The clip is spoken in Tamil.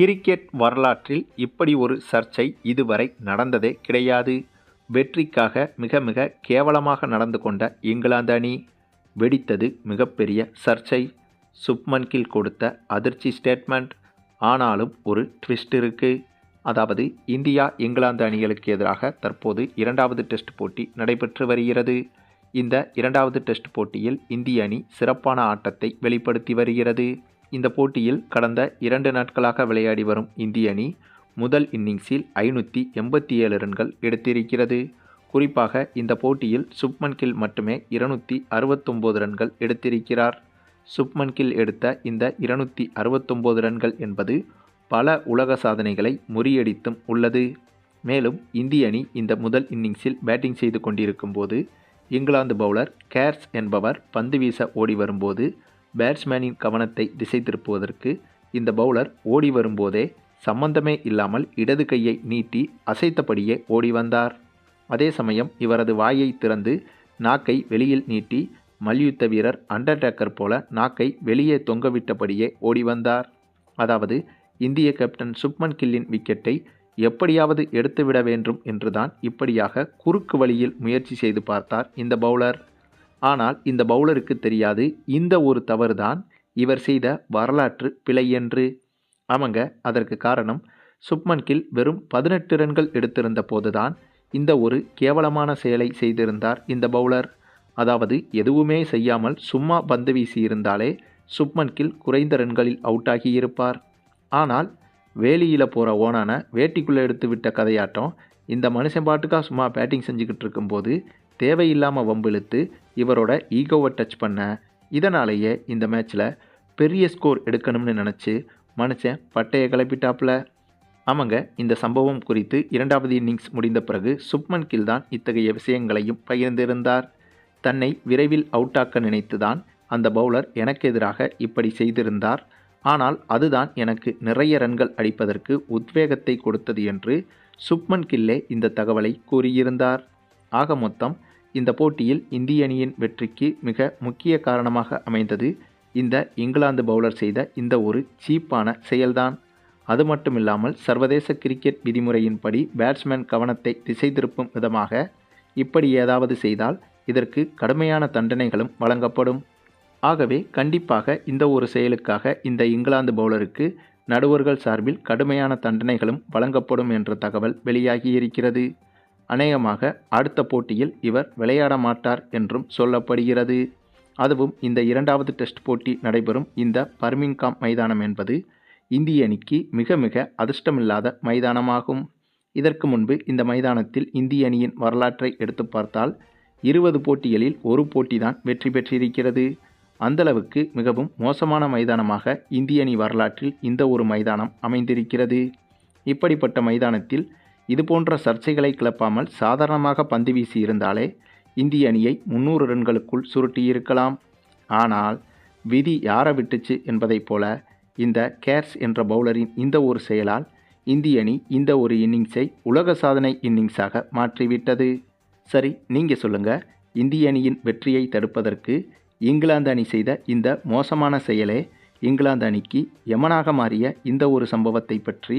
கிரிக்கெட் வரலாற்றில் இப்படி ஒரு சர்ச்சை இதுவரை நடந்ததே கிடையாது. வெற்றிக்காக மிக மிக கேவலமாக நடந்து கொண்ட இங்கிலாந்து அணி வெடித்தது மிகப்பெரிய சர்ச்சை. சுப்மன் கில் கொடுத்த அதிர்ச்சி ஸ்டேட்மெண்ட் ஆனாலும் ஒரு ட்விஸ்ட் இருக்குது அதாவது இந்தியா இங்கிலாந்து அணிகளுக்கு எதிராக தற்போது இரண்டாவது டெஸ்ட் போட்டி நடைபெற்று வருகிறது. இந்த இரண்டாவது டெஸ்ட் போட்டியில் இந்திய அணி சிறப்பான ஆட்டத்தை வெளிப்படுத்தி வருகிறது. இந்த போட்டியில் கடந்த இரண்டு நாட்களாக விளையாடி வரும் இந்திய அணி முதல் இன்னிங்ஸில் ஐநூற்றி எண்பத்தி ஏழு ரன்கள் எடுத்திருக்கிறது. குறிப்பாக இந்த போட்டியில் சுப்மன் கில் மட்டுமே இருநூற்றி அறுபத்தொம்போது ரன்கள் எடுத்திருக்கிறார். சுப்மன் கில் எடுத்த இந்த இருநூற்றி அறுபத்தொம்போது ரன்கள் என்பது பல உலக சாதனைகளை முறியடித்தும் உள்ளது. மேலும் இந்திய அணி இந்த முதல் இன்னிங்ஸில் பேட்டிங் செய்து கொண்டிருக்கும் போது இங்கிலாந்து பவுலர் கேர்ஸ் என்பவர் பந்து வீச ஓடி வரும்போது பேட்ஸ்மேனின் கவனத்தை திசை திருப்புவதற்கு இந்த பவுலர் ஓடி வரும்போதே சம்பந்தமே இல்லாமல் இடது கையை நீட்டி அசைத்தபடியே ஓடி வந்தார். அதே சமயம் இவரது வாயை திறந்து நாக்கை வெளியில் நீட்டி மல்யுத்த வீரர் அண்டர்டேக்கர் போல நாக்கை வெளியே தொங்கவிட்டபடியே ஓடி வந்தார். அதாவது இந்திய கேப்டன் சுப்மன் கில்லின் விக்கெட்டை எப்படியாவது எடுத்துவிட வேண்டும் என்றுதான் இப்படியாக குறுக்கு வழியில் முயற்சி செய்து பார்த்தார் இந்த பவுலர் ஆனால் இந்த பவுலருக்கு தெரியாது. இந்த ஒரு தவறுதான் இவர் செய்த வரலாற்று பிழை என்று ஆமாங்க அதற்கு காரணம் சுப்மன் கில் வெறும் பதினெட்டு ரன்கள் எடுத்திருந்த போதுதான் இந்த ஒரு கேவலமான செயலை செய்திருந்தார் இந்த பவுலர். அதாவது எதுவுமே செய்யாமல் சும்மா பந்து வீசி இருந்தாலே சுப்மன் கில் குறைந்த ரன்களில் அவுட் ஆகியிருப்பார் ஆனால் வேலியில் போகிற ஓனான வேட்டிக்குள்ளே எடுத்து விட்ட கதையாட்டம் இந்த மனுஷன் பாட்டுக்காக சும்மா பேட்டிங் செஞ்சுக்கிட்டு இருக்கும்போது தேவையில்லாமல் வம்பிழுத்து இவரோட ஈகோவை டச் பண்ண இதனாலேயே இந்த மேட்ச்சில் பெரிய ஸ்கோர் எடுக்கணும்னு நினச்சி மனுஷன் பட்டையை கிளப்பிட்டாப்புல. ஆமாங்க இந்த சம்பவம் குறித்து இரண்டாவது இன்னிங்ஸ் முடிந்த பிறகு சுப்மன் கில் தான் இத்தகைய விஷயங்களையும் பகிர்ந்திருந்தார். தன்னை விரைவில் அவுட்டாக்க நினைத்துதான் அந்த பவுலர் எனக்கு எதிராக இப்படி செய்திருந்தார். ஆனால் அதுதான் எனக்கு நிறைய ரன்கள் அடிப்பதற்கு உத்வேகத்தை கொடுத்தது என்று சுப்மன் கில்லே இந்த தகவலை கூறியிருந்தார். ஆக மொத்தம் இந்த போட்டியில் இந்திய அணியின் வெற்றிக்கு மிக முக்கிய காரணமாக அமைந்தது. இந்த இங்கிலாந்து பவுலர் செய்த இந்த ஒரு சீப்பான செயல்தான். அது மட்டுமில்லாமல் சர்வதேச கிரிக்கெட் விதிமுறையின்படி பேட்ஸ்மேன் கவனத்தை திசை திருப்பும் விதமாக இப்படி ஏதாவது செய்தால் இதற்கு கடுமையான தண்டனைகளும் வழங்கப்படும். ஆகவே கண்டிப்பாக இந்த ஒரு செயலுக்காக இந்த இங்கிலாந்து பவுலருக்கு நடுவர்கள் சார்பில் கடுமையான தண்டனைகளும் வழங்கப்படும் என்ற தகவல் வெளியாகியிருக்கிறது. அநேகமாக அடுத்த போட்டியில் இவர் விளையாட மாட்டார் என்றும் சொல்லப்படுகிறது. அதுவும் இந்த இரண்டாவது டெஸ்ட் போட்டி நடைபெறும் இந்த பர்மிங்காம் மைதானம் என்பது இந்திய அணிக்கு மிக மிக அதிர்ஷ்டமில்லாத மைதானமாகும். இதற்கு முன்பு இந்த மைதானத்தில் இந்திய அணியின் வரலாற்றை எடுத்து பார்த்தால் இருபது போட்டிகளில் ஒரு போட்டி தான் வெற்றி பெற்றிருக்கிறது. அந்தளவுக்கு மிகவும் மோசமான மைதானமாக இந்திய அணி வரலாற்றில் இந்த ஒரு மைதானம் அமைந்திருக்கிறது. இப்படிப்பட்ட மைதானத்தில் இதுபோன்ற சர்ச்சைகளை கிளப்பாமல் சாதாரணமாக பந்து வீசி இருந்தாலே இந்திய அணியை முன்னூறு ரன்களுக்குள் சுருட்டியிருக்கலாம் ஆனால் விதி யாரை விட்டுச்சு என்பதைப் போல இந்த கேர்ஸ் என்ற பவுலரின் இந்த ஒரு செயலால் இந்திய அணி இந்த ஒரு இன்னிங்ஸை உலக சாதனை இன்னிங்ஸாக மாற்றிவிட்டது. சரி நீங்கள் சொல்லுங்கள் இந்திய அணியின் வெற்றியை தடுப்பதற்கு இங்கிலாந்து அணி செய்த இந்த மோசமான செயலே இங்கிலாந்து அணிக்கு யமனாக மாறிய இந்த ஒரு சம்பவத்தை பற்றி